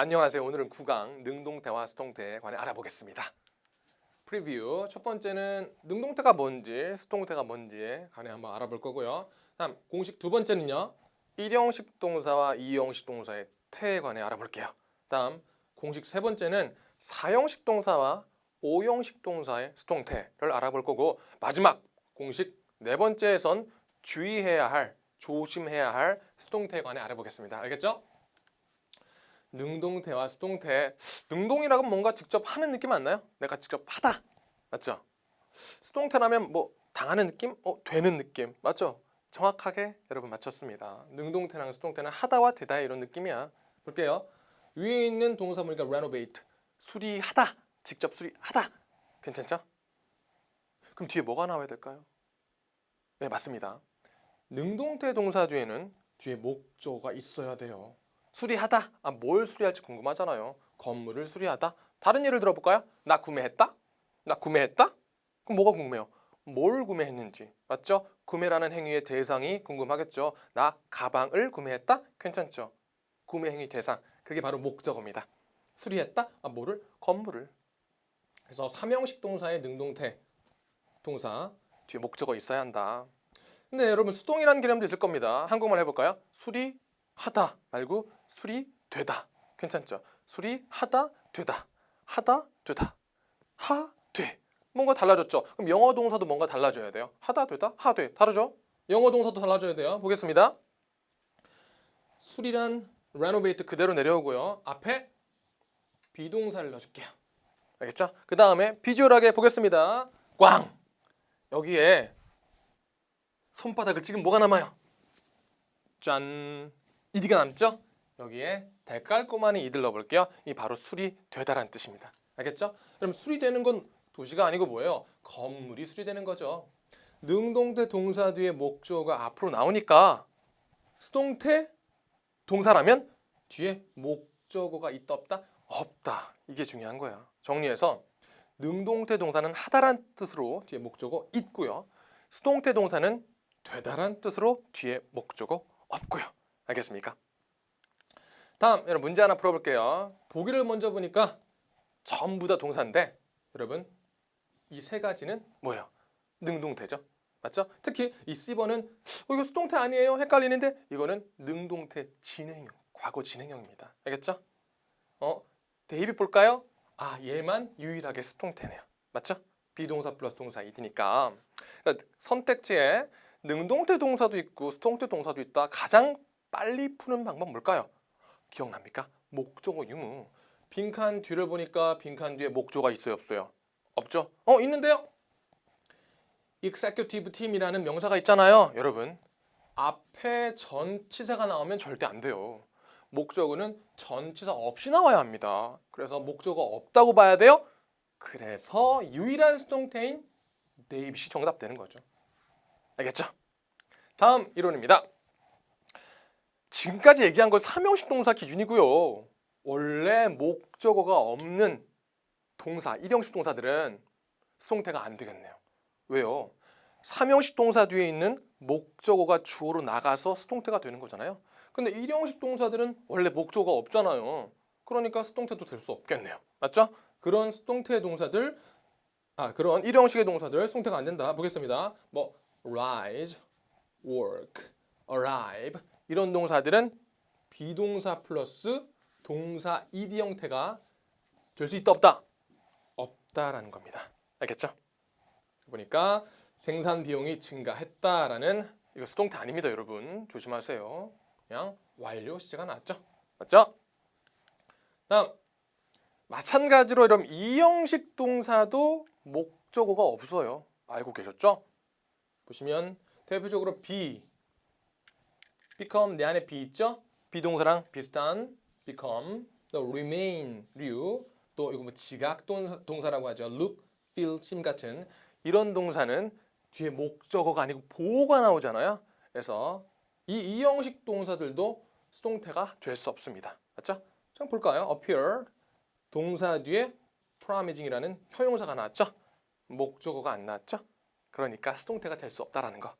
안녕하세요. 오늘은 구강 능동태와 수동태에 관해 알아보겠습니다. 프리뷰 첫 번째는 능동태가 뭔지 수동태가 뭔지에 관해 한번 알아볼 거고요. 다음 공식 두 번째는요. 일형식 동사와 이형식 동사의 태에 관해 알아볼게요. 다음 공식 세 번째는 사형식 동사와 오형식 동사의 수동태를 알아볼 거고 마지막 공식 네 번째에선 주의해야 할 조심해야 할 수동태에 관해 알아보겠습니다. 알겠죠? 능동태와 수동태. 능동이라고 뭔가 직접 하는 느낌 안 나요? 내가 직접 하다. 맞죠? 수동태라면 뭐 당하는 느낌? 어, 되는 느낌. 맞죠? 정확하게 여러분 맞췄습니다. 능동태랑 수동태는 하다와 되다 이런 느낌이야. 볼게요. 위에 있는 동사물이니까 renovate. 수리하다. 직접 수리하다. 괜찮죠? 그럼 뒤에 뭐가 나와야 될까요? 네, 맞습니다. 능동태 동사 뒤에는 뒤에 목조가 있어야 돼요. 수리하다. 아, 뭘 수리할지 궁금하잖아요. 건물을 수리하다. 다른 예를 들어볼까요? 나 구매했다. 나 구매했다. 그럼 뭐가 궁금해요? 뭘 구매했는지 맞죠? 구매라는 행위의 대상이 궁금하겠죠. 나 가방을 구매했다. 괜찮죠? 구매 행위 대상 그게 바로 목적어입니다. 수리했다. 아, 뭐를? 건물을. 그래서 삼형식 동사의 능동태 동사 뒤에 목적어 있어야 한다. 근데 여러분 수동이라는 개념도 있을 겁니다. 한국말 해볼까요? 수리 하다 말고 수리되다. 괜찮죠? 수리하다 되다. 하다 되다. 하 돼. 뭔가 달라졌죠? 그럼 영어 동사도 뭔가 달라져야 돼요. 하다 되다 하 돼. 다르죠? 영어 동사도 달라져야 돼요. 보겠습니다. 수리란 renovate 그대로 내려오고요. 앞에 비동사를 넣어줄게요. 알겠죠? 그 다음에 비주얼하게 보겠습니다. 꽝! 여기에 손바닥을 지금 뭐가 남아요? 짠! 이디가 남죠? 여기에 대깔꼬마니 이들 넣어볼게요. 이 바로 수리되다라는 뜻입니다. 알겠죠? 그럼 수리되는 건 도시가 아니고 뭐예요? 건물이 수리되는 거죠. 능동태 동사 뒤에 목조가 앞으로 나오니까 수동태 동사라면 뒤에 목적어가 있다 없다? 없다. 이게 중요한 거야. 정리해서 능동태 동사는 하다란 뜻으로 뒤에 목적어 있고요. 수동태 동사는 되다란 뜻으로 뒤에 목적어 없고요. 알겠습니까? 다음 여러분 문제 하나 풀어볼게요. 보기를 먼저 보니까 전부 다 동사인데 여러분 이 세 가지는 뭐예요? 능동태죠. 맞죠? 특히 이 C번은 어, 이거 수동태 아니에요? 헷갈리는데 이거는 능동태 진행형, 과거 진행형입니다. 알겠죠? 어, 대입이 볼까요? 아, 얘만 유일하게 수동태네요. 맞죠? 비동사 플러스 동사 이드니까 그러니까 선택지에 능동태 동사도 있고 수동태 동사도 있다. 가장 빨리 푸는 방법 뭘까요? 기억납니까? 목적어 유무. 빈칸 뒤를 보니까 빈칸 뒤에 목조가 있어요, 없어요? 없죠? 어, 있는데요. executive team이라는 명사가 있잖아요, 여러분. 앞에 전치사가 나오면 절대 안 돼요. 목적어는 전치사 없이 나와야 합니다. 그래서 목적어 없다고 봐야 돼요. 그래서 유일한 수동태인 데이빗이 정답 되는 거죠. 알겠죠? 다음 이론입니다. 지금까지 얘기한 건 삼형식 동사 기준이고요. 원래 목적어가 없는 동사, 일형식 동사들은 수동태가 안 되겠네요. 왜요? 삼형식 동사 뒤에 있는 목적어가 주어로 나가서 수동태가 되는 거잖아요. 근데 일형식 동사들은 원래 목적어가 없잖아요. 그러니까 수동태도 될 수 없겠네요. 맞죠? 그런 수동태 동사들 아 그런 일형식의 동사들 수동태가 안 된다. 보겠습니다. 뭐 rise, work, arrive 이런 동사들은 비동사 플러스 동사 ed 형태가 될 수 있다 없다? 없다라는 겁니다. 알겠죠? 보니까 생산 비용이 증가했다라는 이거 수동태 아닙니다, 여러분. 조심하세요. 그냥 완료 시제가 나왔죠. 맞죠? 다음 마찬가지로 여러분 이형식 동사도 목적어가 없어요. 알고 계셨죠? 보시면 대표적으로 be become 내 안에 be 있죠? 비동사랑 비슷한 become 또 remain 류 또 이거 뭐 지각 동사, 동사라고 하죠. look, feel, seem 같은 이런 동사는 뒤에 목적어가 아니고 보호가 나오잖아요. 그래서 이 이형식 동사들도 수동태가 될 수 없습니다. 맞죠? 자 볼까요? appear 동사 뒤에 promising이라는 형용사가 나왔죠. 목적어가 안 나왔죠. 그러니까 수동태가 될 수 없다라는 거.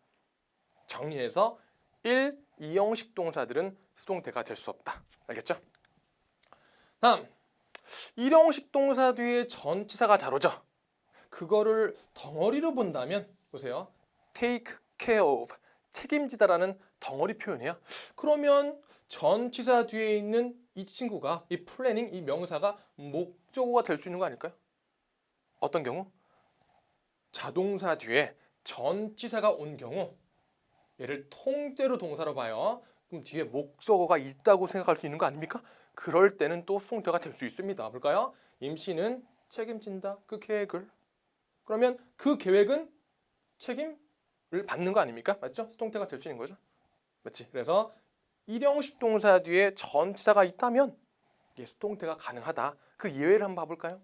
정리해서 1, 2형식 동사들은 수동태가 될 수 없다. 알겠죠? 다음 일형식 동사 뒤에 전치사가 잘 오죠. 그거를 덩어리로 본다면 보세요. take care of 책임지다라는 덩어리 표현이야. 그러면 전치사 뒤에 있는 이 친구가 이 플래닝 이 명사가 목적어가 될 수 있는 거 아닐까요? 어떤 경우? 자동사 뒤에 전치사가 온 경우 얘를 통째로 동사로 봐요. 그럼 뒤에 목적어가 있다고 생각할 수 있는 거 아닙니까? 그럴 때는 또 수동태가 될 수 있습니다. 볼까요? 임씨는 책임진다 그 계획을. 그러면 그 계획은 책임을 받는 거 아닙니까? 맞죠? 수동태가 될 수 있는 거죠. 맞지? 그래서 일형식 동사 뒤에 전치사가 있다면 이게 수동태가 가능하다. 그 예외를 한번 봐볼까요?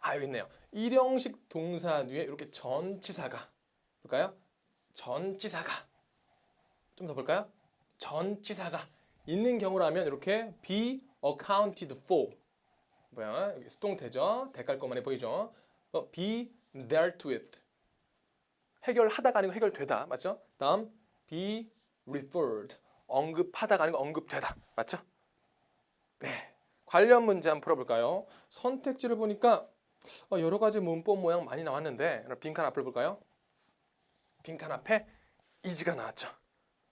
아 여기 있네요. 일형식 동사 뒤에 이렇게 전치사가 볼까요? 전치사가. 좀 더 볼까요? 전치사가 있는 경우라면 이렇게 be accounted for. 뭐야? 수동태죠? 대깔 것만해 보이죠? 어, be dealt with. 해결하다가 아니고 해결되다. 맞죠? 다음 be referred. 언급하다가 아니고 언급되다. 맞죠? 네. 관련 문제 한번 풀어볼까요? 선택지를 보니까 어, 여러 가지 문법 모양 많이 나왔는데 빈칸 앞을 볼까요 빈칸 앞에 이지가 나왔죠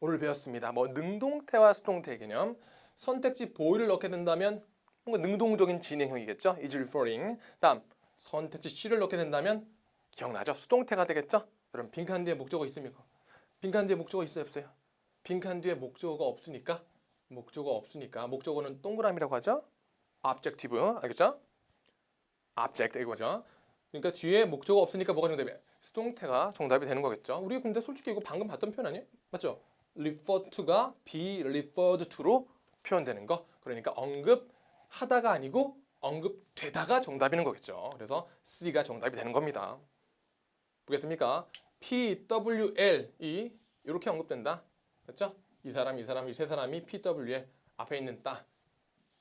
오늘 배웠습니다. 뭐 능동태와 수동태 개념, 선택지 보이를 넣게 된다면 뭔가 능동적인 진행형이겠죠. is referring. 다음 선택지 C를 넣게 된다면 기억나죠? 수동태가 되겠죠. 여러분 빈칸 뒤에 목적어 있습니까? 빈칸 뒤에 목적어 있어요 없어요? 빈칸 뒤에 목적어가 없으니까 목적어 없으니까 목적어는 동그라미라고 하죠. objective 알겠죠? object 이거죠. 그러니까 뒤에 목적어 없으니까 뭐가 정답이야? 수동태가 정답이 되는 거겠죠. 우리 근데 솔직히 이거 방금 봤던 표현 아니에요? 맞죠? refer to가 be referred to로 표현되는 거. 그러니까 언급하다가 아니고 언급되다가 정답이는 거겠죠. 그래서 C가 정답이 되는 겁니다. 보겠습니까? PWL이 이렇게 언급된다. 됐죠? 이 사람, 이 사람, 이 세 사람이 PWL 앞에 있는 따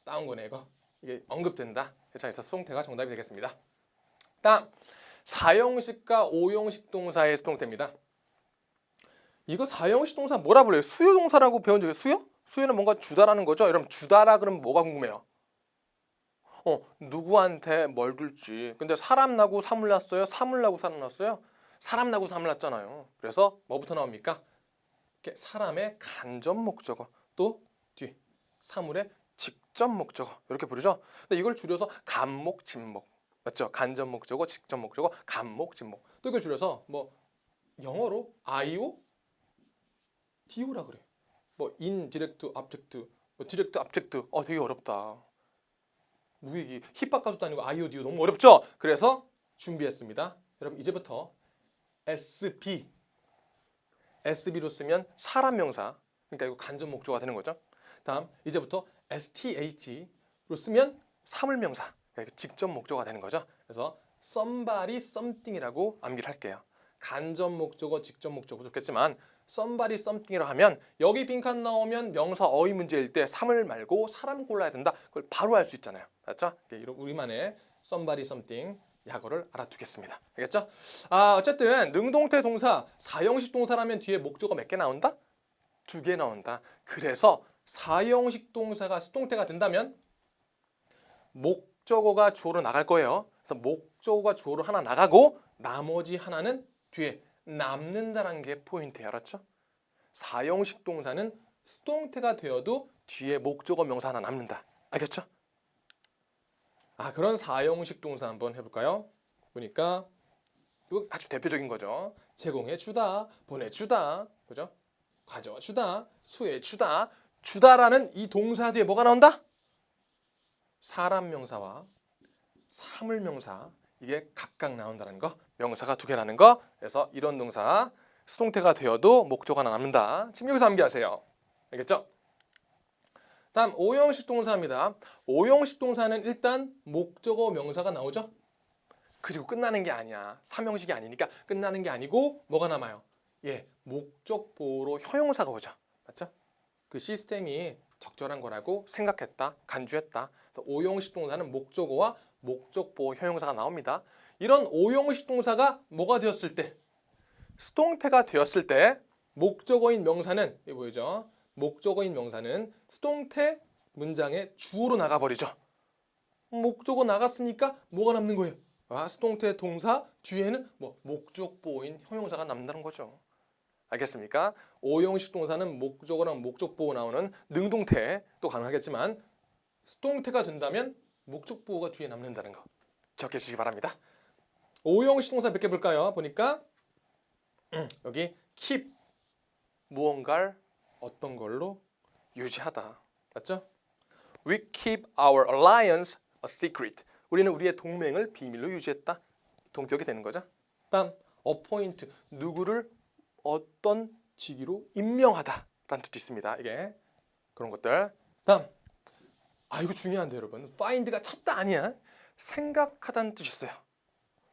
따온 거네 이거. 이게 언급된다. 그래서 수동태가 정답이 되겠습니다. 다음 사형식과 오형식 동사의 수동태입니다. 이거 사형식 동사 뭐라 불러요? 수요 동사라고 배운 적이 수요? 수요는 뭔가 주다라는 거죠. 여러분 주다라 그러면 뭐가 궁금해요? 어 누구한테 뭘 줄지. 근데 사람 나고 사물 났어요? 사물 나고 사람 났어요? 사람 나고 사물 났잖아요. 그래서 뭐부터 나옵니까? 이렇게 사람의 간접 목적어 또 뒤 사물의 직접 목적어 이렇게 부르죠. 근데 이걸 줄여서 간목 진목 맞죠? 간접 목적어, 직접 목적어, 간목 진목 또 이걸 줄여서 뭐 영어로 IO DO라 그래. 뭐 인디렉트 object, 뭐 디렉트 object. 어 되게 어렵다. 무익이 힙합 가수도 아니고 IODO 너무 어렵죠? 그래서 준비했습니다. 여러분 이제부터 SB SB로 쓰면 사람 명사. 그러니까 이거 간접 목조가 되는 거죠. 다음 이제부터 STH로 쓰면 사물 명사. 그러니까 직접 목조가 되는 거죠. 그래서 somebody something이라고 암기를 할게요. 간접 목적어, 직접 목적어 좋겠지만 somebody something이라 하면 여기 빈칸 나오면 명사 어휘 문제일 때 사물 말고 사람 골라야 된다. 그걸 바로 알 수 있잖아요. 맞죠? 우리만의 somebody something 약어를 알아두겠습니다. 알겠죠? 아 어쨌든 능동태 동사 사형식 동사라면 뒤에 목적어 몇 개 나온다? 두 개 나온다. 그래서 사형식 동사가 수동태가 된다면 목 적어가 주어로 나갈 거예요. 그래서 목적어가 주어로 하나 나가고 나머지 하나는 뒤에 남는다는 게 포인트예요. 알았죠? 사형식 동사는 수동태가 되어도 뒤에 목적어 명사 하나 남는다. 알겠죠? 아 그런 사형식 동사 한번 해볼까요? 보니까 이거 아주 대표적인 거죠. 제공해 주다, 보내주다, 그죠? 가져와 주다, 수해 주다, 주다라는 이 동사 뒤에 뭐가 나온다? 사람 명사와 사물 명사 이게 각각 나온다는 거. 명사가 두 개 나는 거. 그래서 이런 동사 수동태가 되어도 목적어 하나 남는다. 지금 여기서 암기하세요. 알겠죠? 다음 오형식 동사입니다. 오형식 동사는 일단 목적어 명사가 나오죠. 그리고 끝나는 게 아니야. 삼형식이 아니니까 끝나는 게 아니고 뭐가 남아요? 예, 목적 보호로 형용사가 오죠. 맞죠? 그 시스템이 적절한 거라고 생각했다, 간주했다. 오형식 동사는 목적어와 목적 보호 형용사가 나옵니다. 이런 오형식 동사가 뭐가 되었을 때 수동태가 되었을 때 목적어인 명사는 이 보이죠? 목적어인 명사는 수동태 문장의 주어로 나가버리죠. 목적어 나갔으니까 뭐가 남는 거예요? 아, 수동태 동사 뒤에는 뭐 목적보인 형용사가 남는다는 거죠. 알겠습니까? 오형식 동사는 목적어랑 목적보호 나오는 능동태 또 가능하겠지만 수동태가 된다면 목적 보호가 뒤에 남는다는 거 기억해 주시기 바랍니다. 오형식 동사 몇 개 볼까요? 보니까 음, 여기 keep 무언가를 어떤 걸로 유지하다 맞죠? We keep our alliance a secret. 우리는 우리의 동맹을 비밀로 유지했다. 동격이 되는 거죠. 다음 appoint 누구를 어떤 직위로 임명하다라는 뜻도 있습니다. 이게 그런 것들. 다음 아 이거 중요한데 여러분. find가 찾다 아니야. 생각하다는 뜻이 있어요.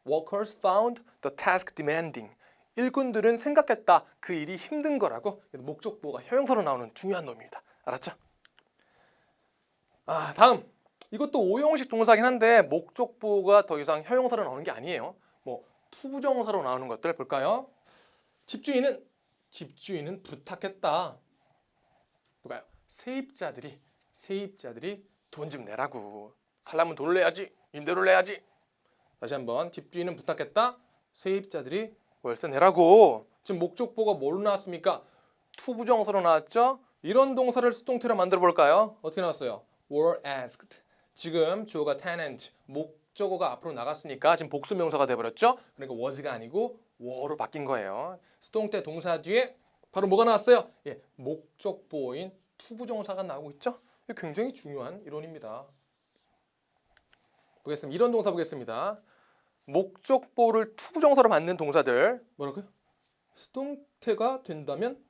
Workers found the task demanding. 일꾼들은 생각했다. 그 일이 힘든 거라고 목적보가 형용사로 나오는 중요한 놈입니다. 알았죠? 아 다음 이것도 오형식 동사긴 한데 목적보가 더 이상 형용사로 나오는 게 아니에요. 뭐 투부정사로 나오는 것들 볼까요? 집주인은 집주인은 부탁했다. 누가요? 세입자들이 세입자들이 돈 좀 내라고. 살려면 돈을 내야지. 임대료를 내야지. 다시 한번 집주인은 부탁했다. 세입자들이 월세 내라고. 지금 목적보가 뭘로 나왔습니까? 투부정사로 나왔죠? 이런 동사를 수동태로 만들어 볼까요? 어떻게 나왔어요? were asked. 지금 주어가 tenant, 목적어가 앞으로 나갔으니까 지금 복수 명사가 돼 버렸죠? 그러니까 was가 아니고 were로 바뀐 거예요. 수동태 동사 뒤에 바로 뭐가 나왔어요? 예, 목적보인 투부정사가 나오고 있죠? 굉장히 중요한 이론입니다. 보겠습니다. 이런 동사 보겠습니다. 목적보를 투부정사로 받는 동사들 뭐라고요? 수동태가 된다면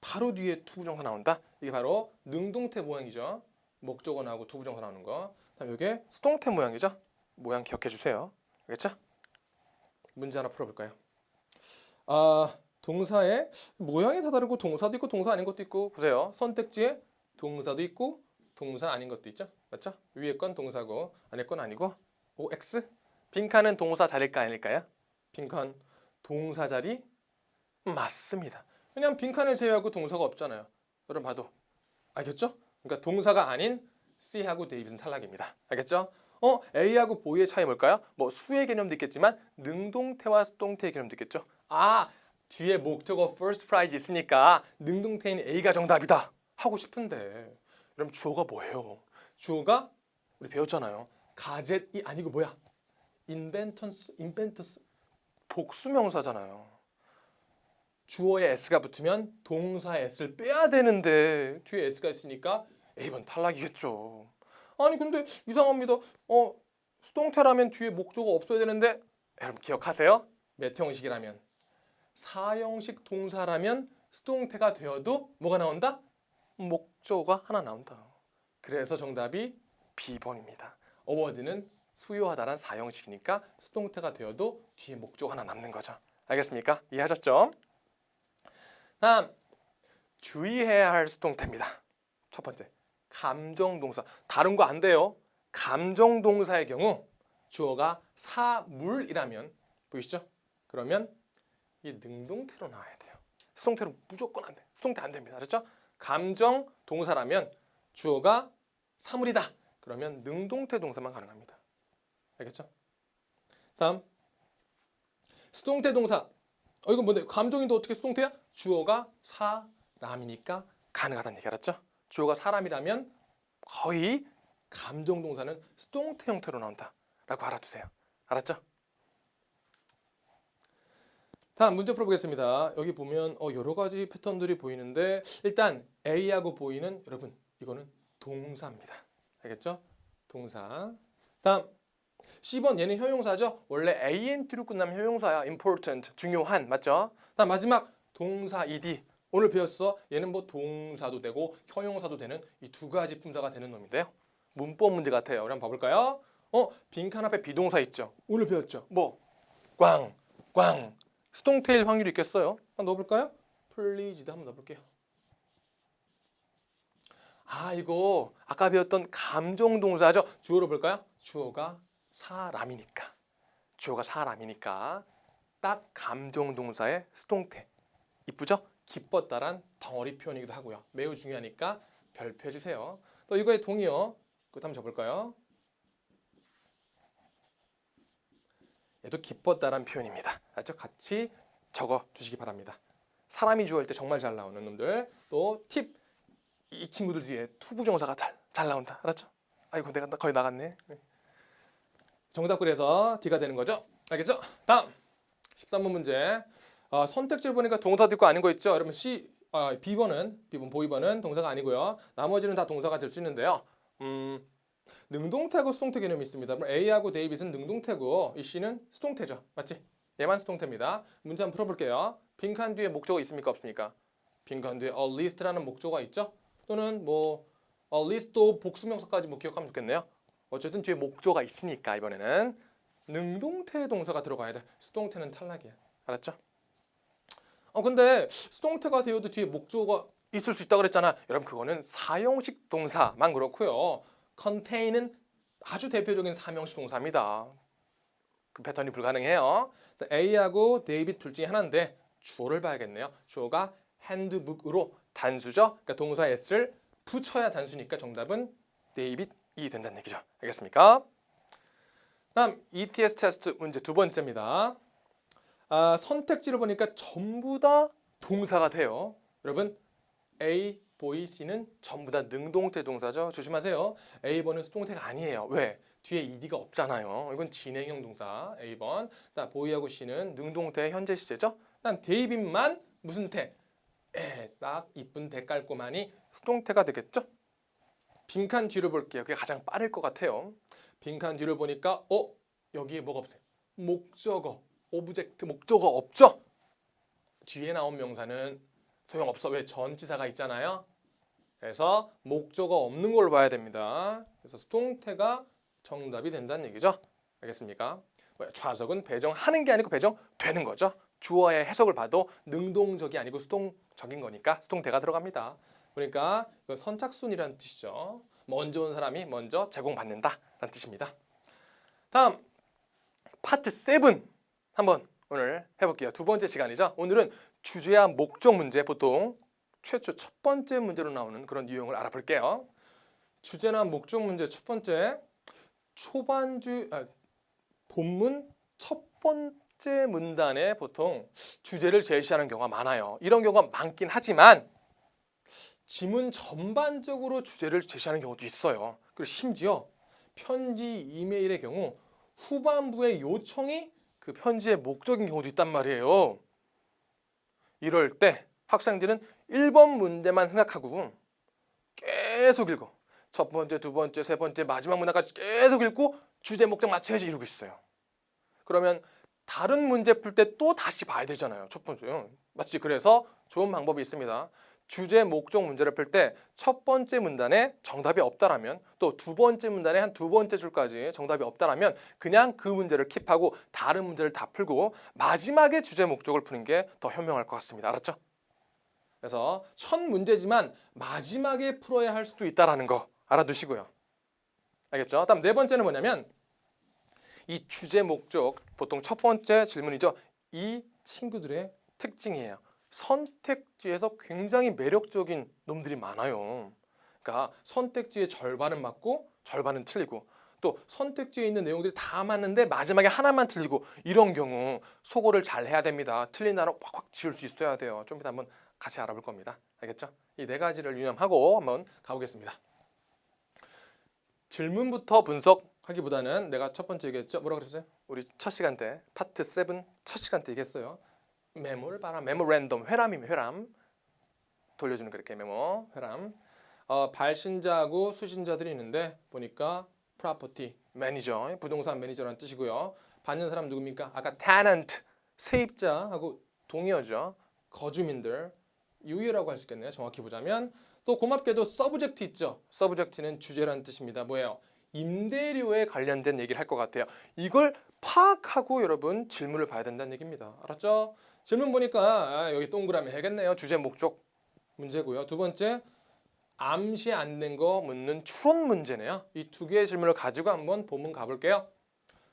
바로 뒤에 투부정사 나온다. 이게 바로 능동태 모양이죠. 목적어 나오고 투부정사 나오는 거. 다음 이게 수동태 모양이죠. 모양 기억해 주세요. 알겠죠? 문제 하나 풀어볼까요? 아 동사의 모양이 다 다르고 동사도 있고 동사 아닌 것도 있고 보세요. 선택지에 동사도 있고 동사 아닌 것도 있죠. 맞죠? 위에 건 동사고 안에 건 아니고 O X 빈칸은 동사 자리일까 아닐까요? 빈칸 동사 자리 맞습니다. 왜냐하면 빈칸을 제외하고 동사가 없잖아요. 여러분 봐도 알겠죠? 그러니까 동사가 아닌 C하고 데이빗은 탈락입니다. 알겠죠? 어 A하고 보이의 차이 뭘까요? 뭐 수의 개념도 있겠지만 능동태와 수동태의 개념도 있겠죠. 아 뒤에 목적어 first prize 있으니까 능동태인 A가 정답이다 하고 싶은데 그럼 주어가 뭐예요? 주어가 우리 배웠잖아요. 가젯이 아니고 뭐야? 인벤턴스, 인벤터스 복수명사잖아요. 주어에 s가 붙으면 동사 s를 빼야 되는데 뒤에 s가 있으니까 A번 탈락이겠죠. 아니 근데 이상합니다. 어 수동태라면 뒤에 목적어 없어야 되는데 여러분 기억하세요? 몇 형식이라면 사형식 동사라면 수동태가 되어도 뭐가 나온다? 목적어가 하나 나온다. 그래서 정답이 B번입니다. 어워드는 수요하다란 사형식이니까 수동태가 되어도 뒤에 목적 하나 남는 거죠. 알겠습니까? 이해하셨죠? 다음 주의해야 할 수동태입니다. 첫 번째 감정 동사 다른 거 안 돼요. 감정 동사의 경우 주어가 사물이라면 보이시죠? 그러면 이 능동태로 나와야 돼요. 수동태로 무조건 안 돼. 수동태 안 됩니다. 그렇죠? 감정 동사라면 주어가 사물이다. 그러면 능동태 동사만 가능합니다. 알겠죠? 다음 수동태 동사. 어 이건 뭔데? 감정인데 어떻게 수동태야? 주어가 사람이니까 가능하다는 얘기 알았죠? 주어가 사람이라면 거의 감정 동사는 수동태 형태로 나온다라고 알아두세요. 알았죠? 다음 문제 풀어보겠습니다. 여기 보면 어, 여러 가지 패턴들이 보이는데 일단 A하고 보이는 여러분 이거는 동사입니다. 알겠죠? 동사. 다음 C번 얘는 형용사죠. 원래 ANT로 끝나면 형용사야. important 중요한 맞죠? 다음 마지막 동사 ed 오늘 배웠어. 얘는 뭐 동사도 되고 형용사도 되는 이 두 가지 품사가 되는 놈인데요. 문법 문제 같아요. 우리 한번 봐볼까요? 어 빈칸 앞에 비동사 있죠. 오늘 배웠죠. 뭐 꽝, 꽝. 수동태일 확률이 있겠어요? 한번 넣어볼까요? please도 한번 넣어볼게요. 아 이거 아까 배웠던 감정 동사죠. 주어로 볼까요? 주어가 사람이니까 주어가 사람이니까 딱 감정 동사의 수동태 이쁘죠? 기뻤다란 덩어리 표현이기도 하고요. 매우 중요하니까 별표 해주세요. 또 이거의 동의어 한번 적을까요? 얘도 기뻤다란 표현입니다. 알죠? 같이 적어 주시기 바랍니다. 사람이 주어할 때 정말 잘 나오는 놈들 또 팁 이 친구들 뒤에 투부정사가 잘, 잘 나온다. 알았죠? 아이고 내가 나- 거의 나갔네. 네. 정답 그래서 D가 되는 거죠? 알겠죠? 다음 13번 문제 어, 선택지를 보니까 동사도 있고 아닌 거 있죠? 여러분 C 아, B번은 B번 보이번은 동사가 아니고요. 나머지는 다 동사가 될 수 있는데요. 음, 능동태고 수동태 개념이 있습니다. A하고 데이빗은 능동태고 이 C는 수동태죠. 맞지? 얘만 수동태입니다. 문제 한번 풀어볼게요. 빈칸 뒤에 목적어 있습니까? 없습니까? 빈칸 뒤에 a list라는 목적어가 있죠? 또는 뭐 a list도 복수명사까지 뭐 기억하면 좋겠네요. 어쨌든 뒤에 목적어가 있으니까 이번에는 능동태 동사가 들어가야 돼. 수동태는 탈락이야. 알았죠? 어 근데 수동태가 되어도 뒤에 목적어가 있을 수 있다 그랬잖아. 여러분 그거는 사용식 동사만 그렇고요. Contain은 아주 대표적인 사명식 동사입니다. 그 패턴이 불가능해요. A하고 데이빗 둘 중에 하나인데 주어를 봐야겠네요. 주어가 handbook으로 단수죠. 그러니까 동사 s를 붙여야 단수니까 정답은 데이빗이 된다는 얘기죠. 알겠습니까? 다음 ETS 테스트 문제 두 번째입니다. 아, 선택지를 보니까 전부 다 동사가 돼요. 여러분 A, 보이, C는 전부 다 능동태 동사죠. 조심하세요. A번은 수동태가 아니에요. 왜? 뒤에 ed가 없잖아요. 이건 진행형 동사 A번. 나 보이하고 C는 능동태 현재 시제죠. 난 데이빗만 무슨 태? 에, 딱 이쁜 대 깔고만이 수동태가 되겠죠. 빈칸 뒤를 볼게요. 그게 가장 빠를 것 같아요. 빈칸 뒤를 보니까 어 여기에 뭐가 없어요? 목적어, 오브젝트 목적어 없죠? 뒤에 나온 명사는 소용없어. 왜 전치사가 있잖아요. 그래서 목적어 없는 걸 봐야 됩니다. 그래서 수동태가 정답이 된다는 얘기죠. 알겠습니까? 좌석은 배정하는 게 아니고 배정되는 거죠. 주어의 해석을 봐도 능동적이 아니고 수동적인 거니까 수동태가 들어갑니다. 그러니까 선착순이라는 뜻이죠. 먼저 온 사람이 먼저 제공받는다라는 뜻입니다. 다음 파트 7 한번 오늘 해볼게요. 두 번째 시간이죠. 오늘은 주제와 목적 문제 보통 최초 첫 번째 문제로 나오는 그런 유형을 알아볼게요. 주제나 목적 문제 첫 번째 초반주 아, 본문 첫 번째 문단에 보통 주제를 제시하는 경우가 많아요. 이런 경우가 많긴 하지만 지문 전반적으로 주제를 제시하는 경우도 있어요. 그리고 심지어 편지 이메일의 경우 후반부의 요청이 그 편지의 목적인 경우도 있단 말이에요. 이럴 때 학생들은 1번 문제만 생각하고 계속 읽어. 첫 번째, 두 번째, 세 번째, 마지막 문항까지 계속 읽고 주제 목적 맞춰야지 이러고 있어요. 그러면 다른 문제 풀 때 또 다시 봐야 되잖아요. 첫 번째요. 맞지? 그래서 좋은 방법이 있습니다. 주제 목적 문제를 풀 때 첫 번째 문단에 정답이 없다라면 또 두 번째 문단에 한 두 번째 줄까지 정답이 없다라면 그냥 그 문제를 킵하고 다른 문제를 다 풀고 마지막에 주제 목적을 푸는 게 더 현명할 것 같습니다. 알았죠? 그래서 첫 문제지만 마지막에 풀어야 할 수도 있다라는 거 알아두시고요. 알겠죠? 다음 네 번째는 뭐냐면 이 주제 목적 보통 첫 번째 질문이죠. 이 친구들의 특징이에요. 선택지에서 굉장히 매력적인 놈들이 많아요. 그러니까 선택지의 절반은 맞고 절반은 틀리고 또 선택지에 있는 내용들이 다 맞는데 마지막에 하나만 틀리고 이런 경우 소거를 잘 해야 됩니다. 틀린 단어 꽉꽉 지울 수 있어야 돼요. 좀 이따 한번 같이 알아볼 겁니다. 알겠죠? 이 네 가지를 유념하고 한번 가보겠습니다. 질문부터 분석하기보다는 내가 첫 번째 얘기했죠. 뭐라 그랬어요? 우리 첫 시간 때 파트 7 첫 시간 때 얘기했어요. 메모를 봐라. 메모 랜덤 회람이면 회람. 돌려주는 그렇게 메모 회람. 어, 발신자하고 수신자들이 있는데 보니까 property 매니저 부동산 매니저라는 뜻이고요. 받는 사람 누굽니까? 아까 tenant 세입자하고 동의어죠. 거주민들 유의라고 할 수 있겠네요. 정확히 보자면 또 고맙게도 서브젝트 있죠. 서브젝트는 주제라는 뜻입니다. 뭐예요? 임대료에 관련된 얘기를 할 것 같아요. 이걸 파악하고 여러분 질문을 봐야 된다는 얘기입니다. 알았죠? 질문 보니까 아, 여기 동그라미 해야겠네요. 주제 목적 문제고요. 두 번째 암시 안 된 거 묻는 추론 문제네요. 이 두 개의 질문을 가지고 한번 본문 가볼게요.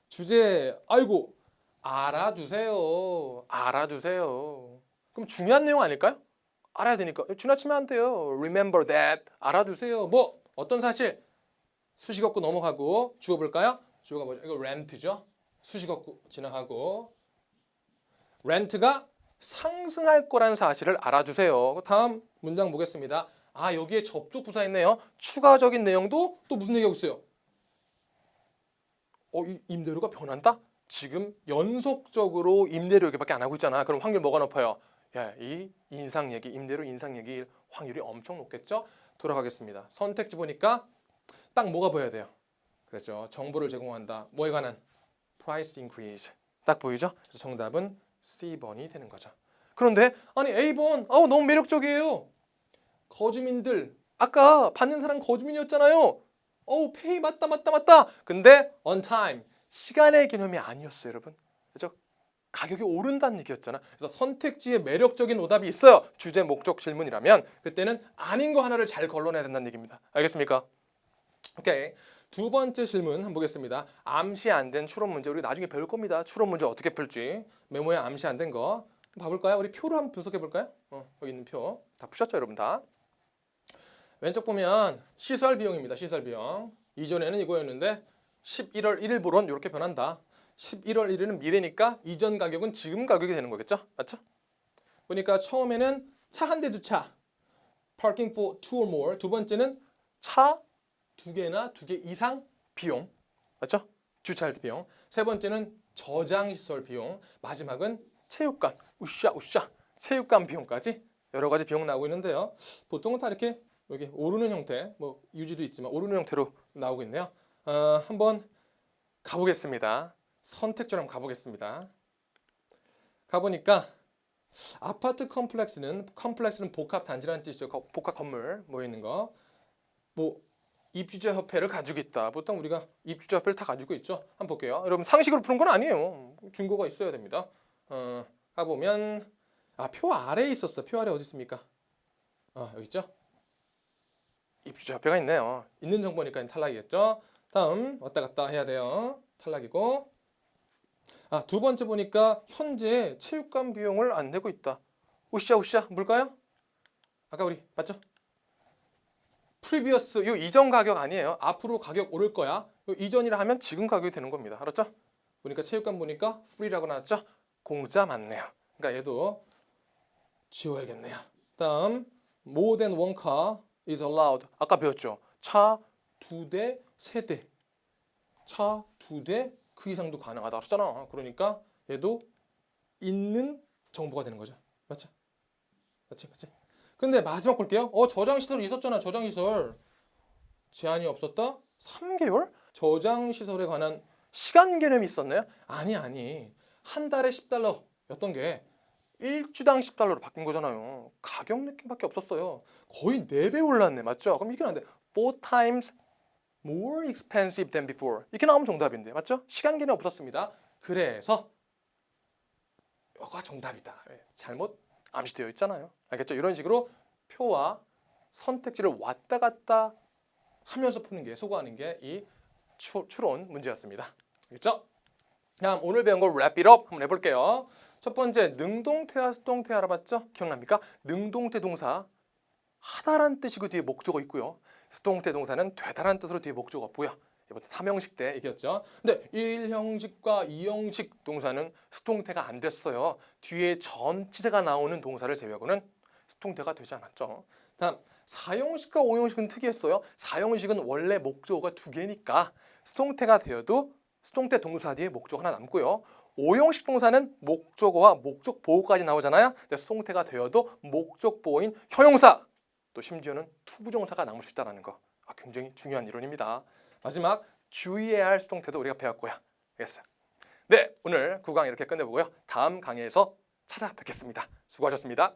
주제 아이고 알아두세요. 알아두세요. 그럼 중요한 내용 아닐까요? 알아야 되니까 지나치면 안 돼요. Remember that. 알아두세요. 뭐 어떤 사실? 수식어구 넘어가고 주어 볼까요? 주어가 뭐죠? 이거 렌트죠. 수식어구 지나가고 렌트가 상승할 거라는 사실을 알아주세요. 다음 문장 보겠습니다. 아 여기에 접속 부사 있네요. 추가적인 내용도 또 무슨 얘기하고 있어요? 어, 이 임대료가 변한다? 지금 연속적으로 임대료 얘기밖에 안 하고 있잖아. 그럼 확률 뭐가 높아요? 야, 이 인상 얘기, 임대료 인상 얘기 확률이 엄청 높겠죠? 돌아가겠습니다. 선택지 보니까 딱 뭐가 보여야 돼요? 그렇죠. 정보를 제공한다. 뭐에 관한? price increase. 딱 보이죠? 그래서 정답은 C번이 되는 거죠. 그런데 아니 A번 아우 너무 매력적이에요. 거주민들 아까 받는 사람 거주민이었잖아요. 어우 페이 맞다 맞다 맞다. 근데 on time 시간의 개념이 아니었어요, 여러분. 그죠? 가격이 오른다는 얘기였잖아. 그래서 선택지에 매력적인 오답이 있어요. 주제 목적 질문이라면 그때는 아닌 거 하나를 잘 걸러내야 된다는 얘기입니다. 알겠습니까? 오케이. 두 번째 질문 한번 보겠습니다. 암시 안 된 추론 문제 우리 나중에 배울 겁니다. 추론 문제 어떻게 풀지 메모에 암시 안 된 거 봐볼까요? 우리 표로 한번 분석해 볼까요? 어, 여기 있는 표 다 푸셨죠, 여러분 다? 왼쪽 보면 시설 비용입니다. 시설 비용 이전에는 이거였는데 11월 1일부로는 이렇게 변한다. 11월 1일은 미래니까 이전 가격은 지금 가격이 되는 거겠죠? 맞죠? 보니까 처음에는 차 한 대 주차 parking for two or more 두 번째는 차 두 개나 두 개 이상 비용. 맞죠? 주차할 때 비용. 세 번째는 저장 시설 비용. 마지막은 체육관. 우샤 우샤 체육관 비용까지 여러 가지 비용 나오고 있는데요. 보통은 다 이렇게 여기 오르는 형태 뭐 유지도 있지만 오르는 형태로 나오고 있네요. 어, 한번 가보겠습니다. 한번 가보겠습니다. 가보니까 아파트 컴플렉스는 컴플렉스는 복합 단지라는 뜻이죠. 거- 복합 건물 모여 있는 거 뭐 입주자 협회를 가지고 있다. 보통 우리가 입주자 협회를 다 가지고 있죠. 한번 볼게요. 여러분 상식으로 푸는 건 아니에요. 증거가 있어야 됩니다. 어, 가보면 아 표 아래에 있었어. 표 아래 어디 있습니까? 아 여기 있죠. 입주자 협회가 있네요. 있는 정보니까 탈락이겠죠. 다음 왔다 갔다 해야 돼요. 탈락이고 아 두 번째 보니까 현재 체육관 비용을 안 내고 있다. 우샤 우샤 뭘까요? 아까 우리 맞죠? 프리비어스 이 이전 가격 아니에요. 앞으로 가격 오를 거야. 요 이전이라 하면 지금 가격이 되는 겁니다. 알았죠? 보니까 체육관 보니까 프리라고 나왔죠? 공짜 맞네요. 그러니까 얘도 지워야겠네요. 다음 more than one car is allowed. 아까 배웠죠? 차 두 대, 세 대. 차 두 대 그 이상도 가능하다 그랬잖아. 그러니까 얘도 있는 정보가 되는 거죠. 맞죠? 맞지? 맞지? 근데 마지막 볼게요. 어 저장 시설 있었잖아. 저장 시설 제한이 없었다. 3개월? 저장 시설에 관한 시간 개념이 있었나요? 아니 아니 한 달에 10달러였던 게 일주당 10달러로 바뀐 거잖아요. 가격 느낌밖에 없었어요. 거의 4배 올랐네. 맞죠? 그럼 이게 안 돼. Four times more expensive than before. 이렇게 나오면 정답인데. 맞죠? 시간 개념 없었습니다. 그래서 이거가 정답이다. 예, 잘못 암시되어 있잖아요. 알겠죠? 이런 식으로 표와 선택지를 왔다 갔다 하면서 푸는 게 소거하는 게 이 추론 문제였습니다. 알겠죠? 다음 오늘 배운 걸 up 한번 해볼게요. 첫 번째 능동태와 수동태 알아봤죠? 기억납니까? 능동태 동사 하다란 뜻이고 뒤에 목적어 있고요. 수동태 동사는 되다란 뜻으로 뒤에 목적어 없고요. 이번 삼형식 때 얘기했죠. 근데 일형식과 이형식 동사는 수동태가 안 됐어요. 뒤에 전치사가 나오는 동사를 제외하고는 수동태가 되지 않았죠. 다음 사형식과 오형식은 특이했어요. 사형식은 원래 목적어가 두 개니까 수동태가 되어도 수동태 동사 뒤에 목적 하나 남고요. 오형식 동사는 목적어와 목적 보호까지 나오잖아요. 근데 수동태가 되어도 목적 보호인 형용사 또 심지어는 투부정사가 남을 수 있다는 거 아, 굉장히 중요한 이론입니다. 마지막 주의해야 할 수동태도 우리가 배웠고요. 알겠어요. 네, 오늘 구강 이렇게 끝내보고요. 다음 강의에서 찾아뵙겠습니다. 수고하셨습니다.